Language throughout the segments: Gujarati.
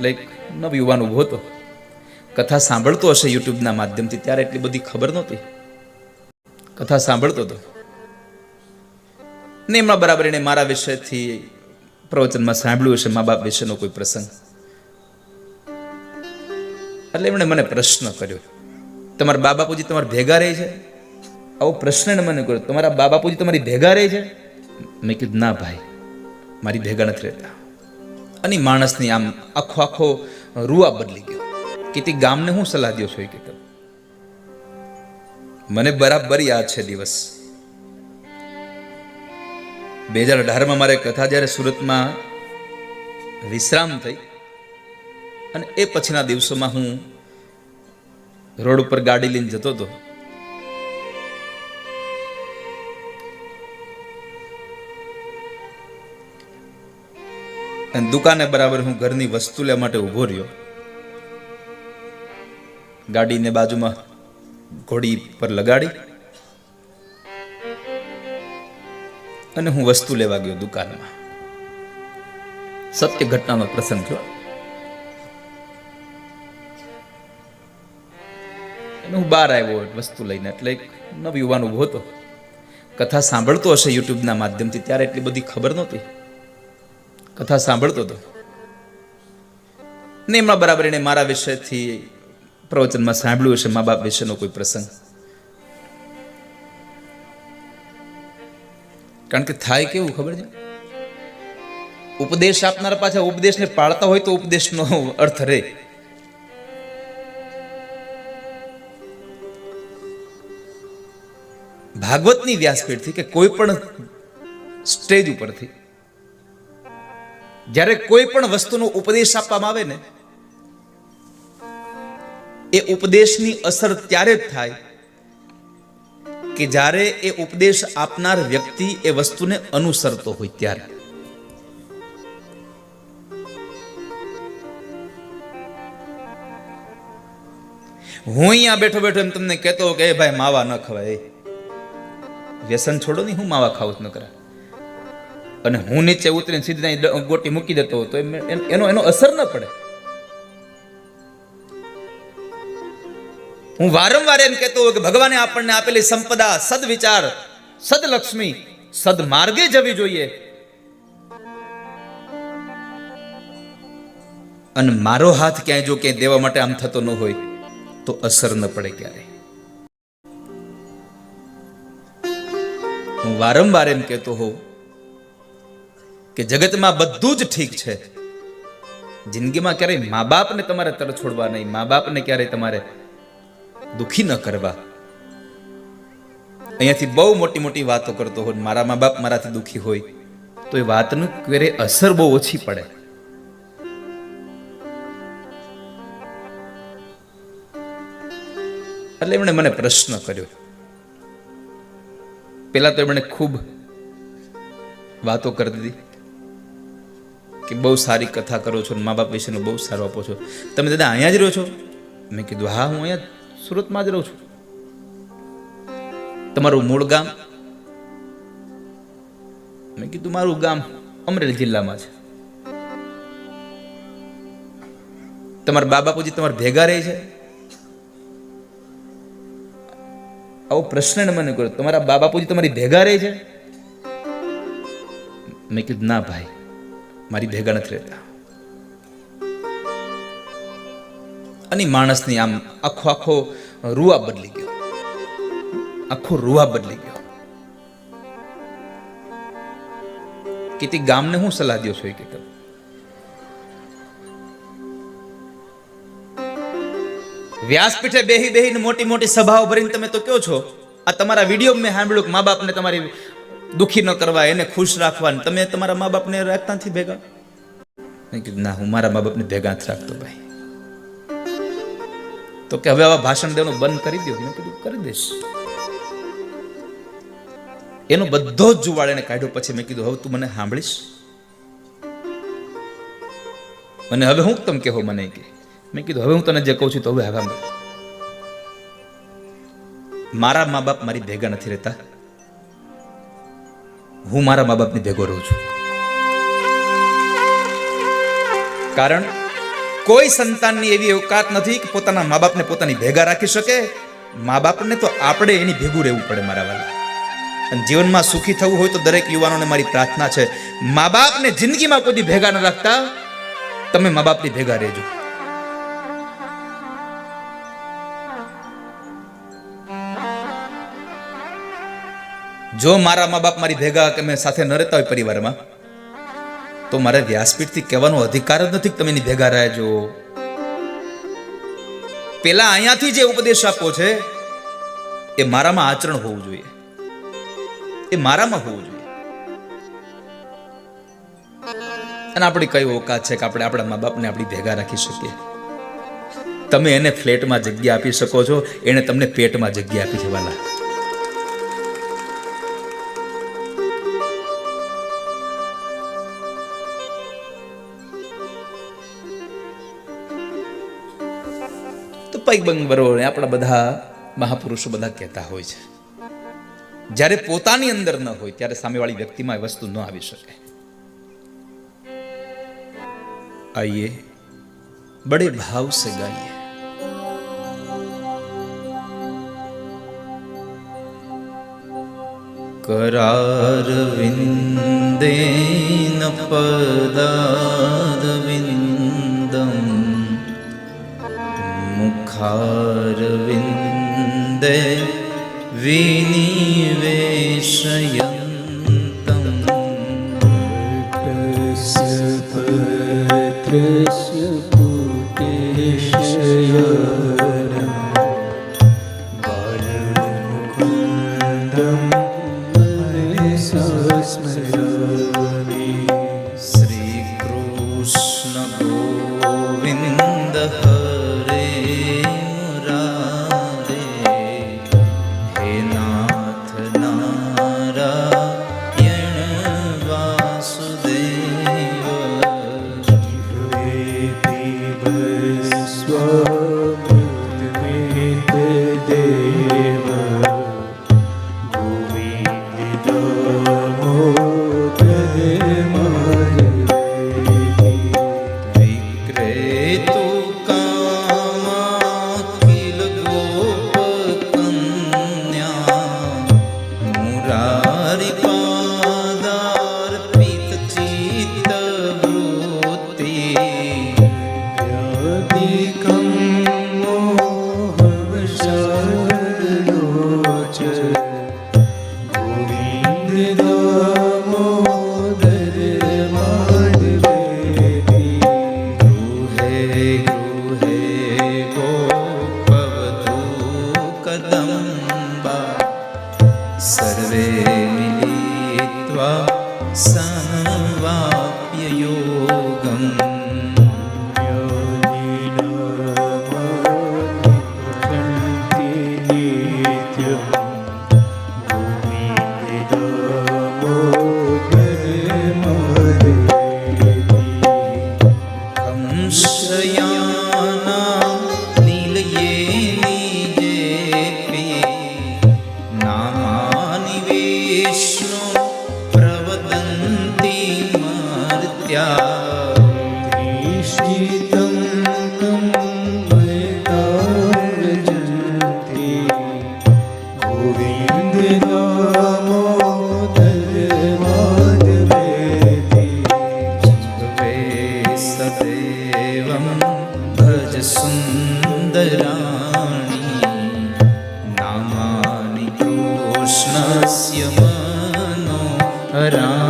એટલે એક નવ યુવાન ઊભો હતો. કથા સાંભળતો હશે યુટ્યુબના માધ્યમથી ત્યારે એટલી બધી ખબર નહોતી. કથા સાંભળતો હતો. ને એમના બરાબર એને મારા વિષયથી પ્રવચનમાં સાંભળ્યું હશે, મા બાપ વિશેનો કોઈ પ્રસંગ. એટલે એમણે મને પ્રશ્ન કર્યો, તમારા બા બાપુજી તમારા ભેગા રહે છે? આવો પ્રશ્ન એને મને કર્યો, તમારા બા બાપુજી તમારી ભેગા રહે છે? મેં કીધું, ના ભાઈ, મારી ભેગા નથી રહેતા. અને માણસની આમ આખો આખો રૂઆ બદલી ગયો. કે તે ગામને હું સલાહ દો છો કે મને બરાબર યાદ છે દિવસ. બે હજાર અઢારમાં મારે કથા જ્યારે સુરતમાં વિશ્રામ થઈ અને એ પછીના દિવસોમાં હું રોડ ઉપર ગાડી લઈને જતો હતો. અને દુકાને બરાબર હું ઘરની વસ્તુ લેવા માટે ઊભો રહ્યો. ગાડીને બાજુમાં ઘોડી પર લગાડી અને હું વસ્તુ લેવા ગયો દુકાનમાં. સત્ય ઘટનાનો પ્રસંગ થયો. અને હું બહાર આવ્યો વસ્તુ લઈને, એટલે એક નવ યુવાન ઊભો હતો. કથા સાંભળતો હશે યુટ્યુબના માધ્યમથી, ત્યારે એટલી બધી ખબર નહોતી. કથા સાંભળતો હતો. ને એમના બરાબર એને મારા વિષયથી પ્રવચનમાં સાંભળ્યું હશે, મા બાપ વિશેનો કોઈ પ્રસંગ. કારણ કે થાય કેવું ખબર છે? ઉપદેશ આપનારા પાછા ઉપદેશને પાળતા હોય તો ઉપદેશનો અર્થ રહે. ભાગવતની વ્યાસપીઠથી કે કોઈ પણ સ્ટેજ ઉપરથી જ્યારે કોઈ પણ વસ્તુનો ઉપદેશ આપવામાં આવે ને, એ ઉપદેશની અસર ત્યારે જ થાય કે જ્યારે એ ઉપદેશ આપનાર વ્યક્તિ એ વસ્તુને અનુસરતો હોય ત્યારે. હું અહીંયા બેઠો બેઠો એમ તમને કહેતો કે ભાઈ માવા ન ખવાય વ્યસન છોડો નહીં હું માવા ખાવું જ ન કરા અને હું નીચે ઉતરીને સીધી ત્યાં ગોટી મૂકી દેતો તો એન- એનો અસર ન પડે. હું વારંવાર એમ કહેતો કે ભગવાને આપણને આપેલી સંપદા સદવિચાર, સદલક્ષ્મી, સદમાર્ગે જવી જોઈએ. અને મારો હાથ ક્યાંય જો ક્યાંય દેવા માટે આમ થતો ન હોય, તો અસર ન પડે ક્યારે હું વારંવાર એમ કહેતો હોઉં કે જગતમાં બધું જ ઠીક છે. જિંદગીમાં ક્યારેય મા બાપને તમારે તર છોડવા નહીં મા બાપને ક્યારેય તમારે દુખી ન કરવા. અહીંયાથી બહુ મોટી મોટી વાતો કરતો હોય, મારા મા બાપ મારાથી દુખી હોય, તો એ વાતનું ક્યારે અસર બહુ ઓછી પડે. એટલે એમણે મને પ્રશ્ન કર્યો. પેલા તો એમણે ખૂબ વાતો કરી દીધી. કે બહુ સારી કથા કરો છો મા બાપ વિશેનું બહુ સારું આપો છો. તમે દાદા અહીંયા જ રહો છો? મેં કીધું, હા, હું અહીંયા સુરતમાં જ રહું છું. તમારું મૂળ ગામ? મેં કીધું, મારું ગામ અમરેલી જિલ્લામાં છે. તમારા બા બાપુજી તમારા ભેગા રહે છે? આવો પ્રશ્ન મને કર્યો. તમારા બા બાપુજી તમારી ભેગા રહે છે? મેં કીધું, ના ભાઈ મારી ભેગા નથી રહેતા અને માણસની આમ આખો આખો રૂઆ બદલી ગયો. આખો રૂઆ બદલી ગયો. કે તે ગામને હું સલાહ દો છો કે તમે વ્યાસપીઠે બેહી બેહીને મોટી મોટી સભાઓ ભરીને તમે તો કહો છો? આ તમારા વીડિયો મેં સાંભળ્યું કે મા બાપને તમારી દુખી ન કરવા, એને ખુશ રાખવા તમે તમારા મા બાપને રાખતા નથી ભેગા? મેં કીધું, ના, હું મારા મા બાપને ભેગા જ રાખતો ભાઈ. તો કે, હવે આવા ભાષણ દેવાનું બંધ કરી દો મેં કીધું, કરી દઈશ. એનો બધો જ જુવાળ એને કાઢ્યો. પછી મેં કીધું, હવે તું મને સાંભળીશ. અને હવે હું તમે કહો મને કે? મેં કીધું, હવે હું તને જે કહું છું તો હવે હવે મારા મા બાપ મારી ભેગા નથી રહેતા. હું મારા મા બાપની ભેગો રહું છું. કારણ કોઈ સંતાનની એવી અવકાત નથી કે પોતાના મા બાપને પોતાની ભેગા રાખી શકે. મા બાપને તો આપણે એની ભેગું રહેવું પડે મારા વાલા. અને જીવનમાં સુખી થવું હોય તો દરેક યુવાનોને મારી પ્રાર્થના છે મા બાપને જિંદગીમાં કોઈ ભેગા ન રાખતા. તમે મા બાપની ભેગા રહેજો. જો મારા મા બાપ મારી ભેગા કે મેં સાથે ન રહેતા હોય પરિવારમાં, તો મારે વ્યાસપીઠથી કહેવાનો અધિકાર જ નથી કે તમે એની ભેગા રહેજો પેલા અહીંયાથી જે ઉપદેશ આપો છે, એ મારામાં આચરણ હોવું જોઈએ. એ મારામાં હોવું જોઈએ. અને આપણી કઈ ઓકાત છે કે આપણે આપણા મા બાપને આપણી ભેગા રાખી શકીએ? તમે એને ફ્લેટમાં જગ્યા આપી શકો છો એને તમને પેટમાં જગ્યા આપી છે પૈબંગ આપણા બધા મહાપુરુષો બધા કહેતા હોય છે. જ્યારે પોતાની અંદર ન હોય, ત્યારે સામેવાળી વ્યક્તિમાં એ વસ્તુ ન આવી શકે. આઈએ, બડે ભાવ સે ગાઈએ. करार विन्देन पदा मुखारविन्दे विनिवेशयन्तम् पत्रस्य पुटेशयनम् કૃષ્ણસ્ય મનો રા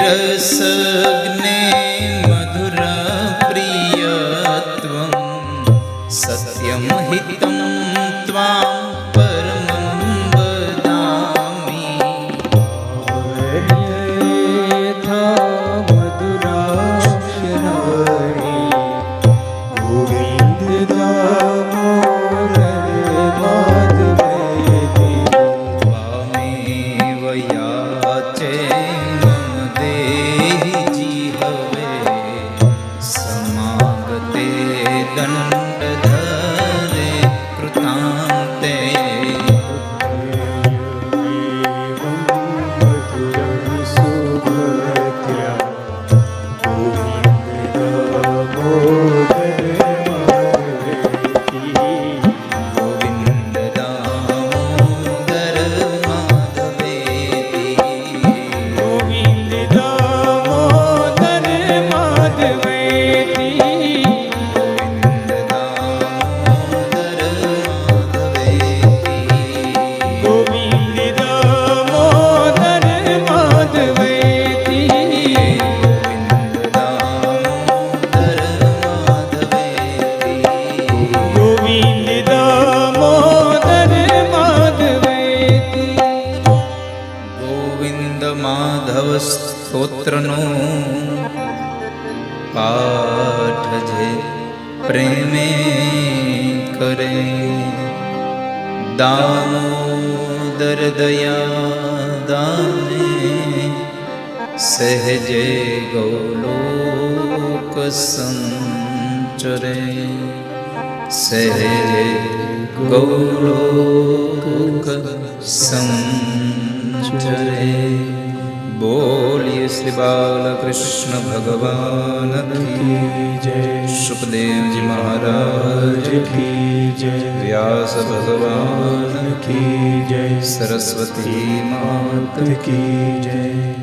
रस ગોવિંદ માધવ સ્તોત્રનો પાઠ જે પ્રેમે કરે. દામોદર દયા દાને સહેજે ગૌલોક સંચરે. સહેજે ગૌલોક સંચરે. શ્રી બાલકૃષ્ણ ભગવાન જય. સુખદેવજી મહારાજ કી જય. વ્યાસ ભગવાન કી જય. સરસ્વતી માત કી જય.